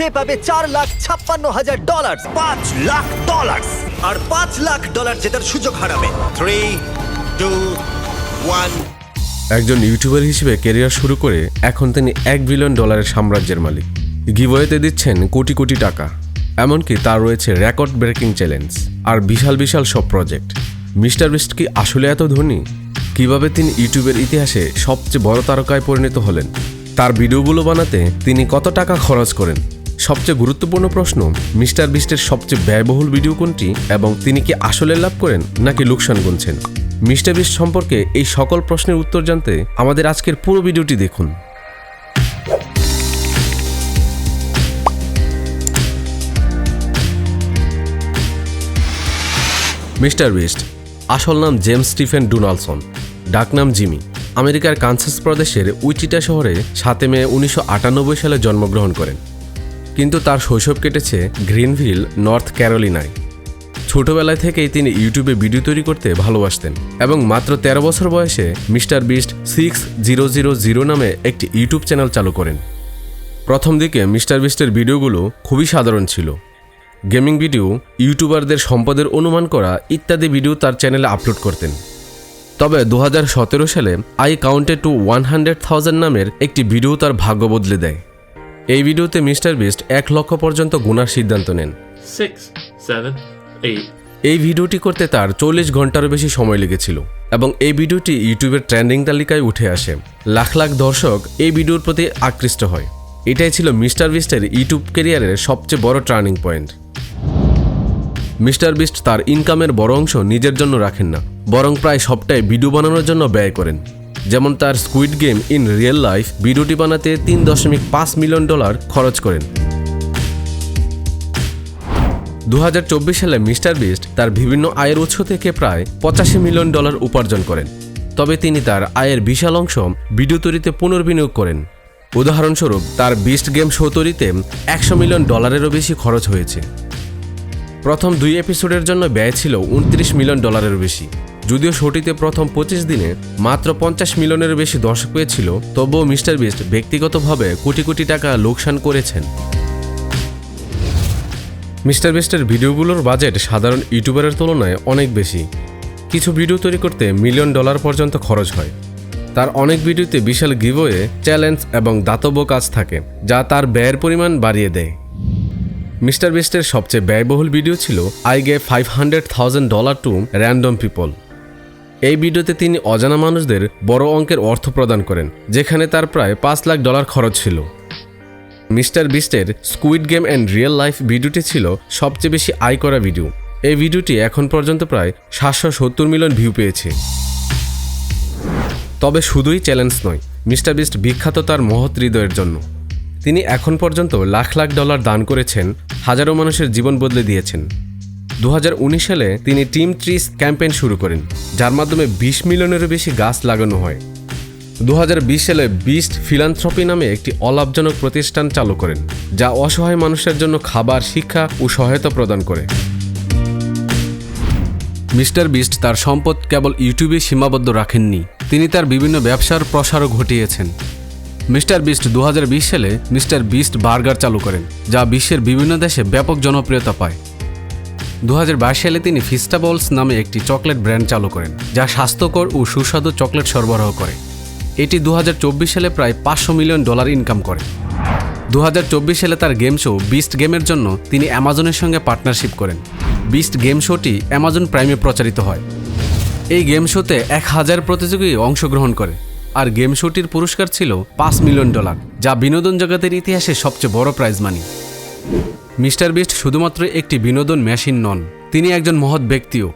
সে পাবে চার লাখ ছাপ্পান্ন হাজার ডলার পাঁচ লাখ ডলার আর পাঁচ লাখ ডলার জেতার সুযোগ হারাবে। থ্রি টু ওয়ান একজন ইউটিউবার হিসেবে কেরিয়ার শুরু করে এখন তিনি এক বিলিয়ন ডলারের সাম্রাজ্যের মালিক। গিভওয়েতে দিচ্ছেন কোটি কোটি টাকা। এমনকি তার রয়েছে রেকর্ড ব্রেকিং চ্যালেঞ্জ আর বিশাল বিশাল সব প্রজেক্ট মিস্টার বিস্ট কি আসলে এত ধনী? কীভাবে তিনি ইউটিউবের ইতিহাসে সবচেয়ে বড় তারকায় পরিণত হলেন? তার ভিডিওগুলো বানাতে তিনি কত টাকা খরচ করেন? সবচেয়ে গুরুত্বপূর্ণ প্রশ্ন, মিস্টার বিস্টের সবচেয়ে ব্যয়বহুল ভিডিও কোনটি এবং তিনি কি আসলে লাভ করেন নাকি লোকসান গুনছেন? মিস্টার বিস্ট সম্পর্কে এই সকল প্রশ্নের উত্তর জানতে আমাদের আজকের পুরো ভিডিওটি দেখুন। মিস্টার বিস্ট, আসল নাম জেমস স্টিফেন ডোনাল্ডসন ডাকনাম জিমি। আমেরিকার কানসাস প্রদেশের উইচিটা শহরে সাতে মে উনিশশো আটানব্বই সালে জন্মগ্রহণ করেন। কিন্তু তার শৈশব কেটেছে গ্রিনভিল, নর্থ ক্যারোলিনায়। ছোটবেলায় থেকেই তিনি ইউটিউবে ভিডিও তৈরি করতে ভালোবাসতেন এবং মাত্র ১৩ বছর বয়সে mister beast six zero zero zero নামে একটি ইউটিউব চ্যানেল চালু করেন। প্রথম দিকে মিস্টার বিস্টের ভিডিওগুলো খুবই সাধারণ ছিল। গেমিং ভিডিও, ইউটিউবারদের সম্পদের অনুমান করা ইত্যাদি ভিডিও তার চ্যানেলে আপলোড করতেন। তবে দু হাজার সতেরো সালে I counted to one hundred thousand নামের একটি ভিডিও তার ভাগ্য বদলে দেয়। এই ভিডিওতে মিস্টার বিস্ট এক লক্ষ পর্যন্ত গুনার সিদ্ধান্ত নেন। এই ভিডিওটি করতে তার চল্লিশ ঘন্টারও বেশি সময় লেগেছিল এবং এই ভিডিওটি ইউটিউবের ট্রেন্ডিং তালিকায় উঠে আসে। লাখ লাখ দর্শক এই ভিডিওর প্রতি আকৃষ্ট হয়। এটাই ছিল মিস্টার বিস্টের ইউটিউব ক্যারিয়ারের সবচেয়ে বড় টার্নিং পয়েন্ট। মিস্টার বিস্ট তার ইনকামের বড় অংশ নিজের জন্য রাখেন না বরং প্রায় সবটাই ভিডিও বানানোর জন্য ব্যয় করেন। যেমন তার squid game in real life ভিডিওটি বানাতে তিন দশমিক পাঁচ মিলিয়ন ডলার খরচ করেন। দু হাজার চব্বিশ সালে মিস্টার বিস্ট তার বিভিন্ন আয়ের উৎস থেকে প্রায় পঁচাশি মিলিয়ন ডলার উপার্জন করেন। তবে তিনি তার আয়ের বিশাল অংশ ভিডিও তৈরিতে পুনর্বিনিয়োগ করেন। উদাহরণস্বরূপ, তার বিস্ট গেম শো তৈরিতে একশো মিলিয়ন ডলারেরও বেশি খরচ হয়েছে। প্রথম দুই এপিসোডের জন্য ব্যয় ছিল উনত্রিশ মিলিয়ন ডলারেরও বেশি। যদিও শোটিতে প্রথম পঁচিশ দিনে মাত্র পঞ্চাশ মিলিয়নের বেশি দর্শক পেয়েছিল, তবুও মিস্টার বিস্ট ব্যক্তিগতভাবে কোটি কোটি টাকা লোকসান করেছেন। মিস্টার বিস্টের ভিডিওগুলোর বাজেট সাধারণ ইউটিউবারের তুলনায় অনেক বেশি। কিছু ভিডিও তৈরি করতে মিলিয়ন ডলার পর্যন্ত খরচ হয়। তার অনেক ভিডিওতে বিশাল গিভওয়ে, চ্যালেঞ্জ এবং দাতব্য কাজ থাকে, যা তার ব্যয়ের পরিমাণ বাড়িয়ে দেয়। মিস্টার বিস্টের সবচেয়ে ব্যয়বহুল ভিডিও ছিল I gave five hundred thousand dollar to random people. এই ভিডিওতে তিনি অজানা মানুষদের বড় অঙ্কের অর্থ প্রদান করেন, যেখানে তার প্রায় পাঁচ লাখ ডলার খরচ ছিল। Mister বিস্টের squid game and real life ভিডিওটি ছিল সবচেয়ে বেশি আয় করা ভিডিও। এই ভিডিওটি এখন পর্যন্ত প্রায় সাতশো সত্তর মিলিয়ন ভিউ পেয়েছে। তবে শুধুই চ্যালেঞ্জ নয়, মিস্টার বিস্ট বিখ্যাত তার মহৎ হৃদয়ের জন্য। তিনি এখন পর্যন্ত লাখ লাখ ডলার দান করেছেন, হাজারো মানুষের জীবন বদলে দিয়েছেন। দু হাজার উনিশ সালে তিনি টিম ট্রিস ক্যাম্পেইন শুরু করেন, যার মাধ্যমে বিশ মিলিয়নেরও বেশি গাছ লাগানো হয়। দু হাজার বিশ সালে বিস্ট ফিলান্থ্রপি নামে একটি অলাভজনক প্রতিষ্ঠান চালু করেন, যা অসহায় মানুষের জন্য খাবার, শিক্ষা ও সহায়তা প্রদান করে। মিস্টার বিস্ট তার সম্পদ কেবল ইউটিউবে সীমাবদ্ধ রাখেননি, তিনি তার বিভিন্ন ব্যবসার প্রসারও ঘটিয়েছেন। মিস্টার বিস্ট দু হাজার বিশ সালে মিস্টার বিস্ট বার্গার চালু করেন, যা বিশ্বের বিভিন্ন দেশে ব্যাপক জনপ্রিয়তা পায়। দু হাজার বাইশ সালে তিনি ফিস্টাবলস নামে একটি চকলেট ব্র্যান্ড চালু করেন, যা স্বাস্থ্যকর ও সুস্বাদু চকলেট সরবরাহ করে। এটি দু হাজার চব্বিশ সালে প্রায় পাঁচশো মিলিয়ন ডলার ইনকাম করে। দু হাজার চব্বিশ সালে তার গেম শো বিস্ট গেমের জন্য তিনি অ্যামাজনের সঙ্গে পার্টনারশিপ করেন। বিস্ট গেম শোটি অ্যামাজন প্রাইমে প্রচারিত হয়। এই গেম শোতে এক হাজার প্রতিযোগী অংশগ্রহণ করে, আর গেম শোটির পুরস্কার ছিল পাঁচ মিলিয়ন ডলার, যা বিনোদন জগতের ইতিহাসে সবচেয়ে বড় প্রাইজ মানি মিস্টার বিস্ট শুধুমাত্র একটি বিনোদন মেশিন নন, তিনি একজন মহৎ ব্যক্তিও।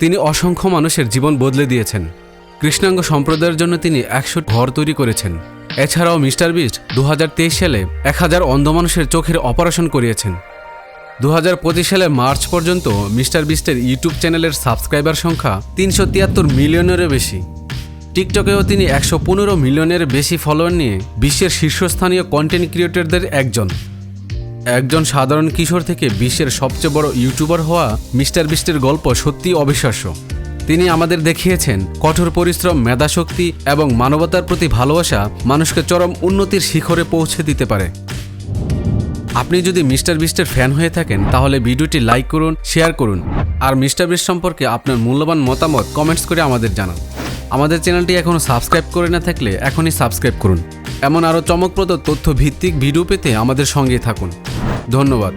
তিনি অসংখ্য মানুষের জীবন বদলে দিয়েছেন। কৃষ্ণাঙ্গ সম্প্রদায়ের জন্য তিনি একশো ঘর তৈরি করেছেন। এছাড়াও মিস্টার বিস্ট দু হাজার তেইশ সালে এক হাজার অন্ধ মানুষের চোখের অপারেশন করিয়েছেন। দু হাজার পঁচিশ সালে মার্চ পর্যন্ত মিস্টার বিস্টের ইউটিউব চ্যানেলের সাবস্ক্রাইবার সংখ্যা তিনশো তিয়াত্তর মিলিয়নেরও বেশি। টিকটকেও তিনি একশো পনেরো মিলিয়নের বেশি ফলোয়ার নিয়ে বিশ্বের শীর্ষস্থানীয় কন্টেন্ট ক্রিয়েটরদের একজন। একজন সাধারণ কিশোর থেকে বিশ্বের সবচেয়ে বড় ইউটিউবার হওয়া মিস্টার বিস্টের গল্প সত্যিই অবিশ্বাস্য। তিনি আমাদের দেখিয়েছেন কঠোর পরিশ্রম, মেধাশক্তি এবং মানবতার প্রতি ভালোবাসা মানুষকে চরম উন্নতির শিখরে পৌঁছে দিতে পারে। আপনি যদি মিস্টার বিস্টের ফ্যান হয়ে থাকেন, তাহলে ভিডিওটি লাইক করুন, শেয়ার করুন আর মিস্টার বিস্ট সম্পর্কে আপনার মূল্যবান মতামত কমেন্টস করে আমাদের জানান। আমাদের চ্যানেলটি এখনও সাবস্ক্রাইব করে না থাকলে এখনই সাবস্ক্রাইব করুন। এমন আরও চমকপ্রদ তথ্য ভিত্তিক ভিডিও পেতে আমাদের সঙ্গে থাকুন। ধন্যবাদ।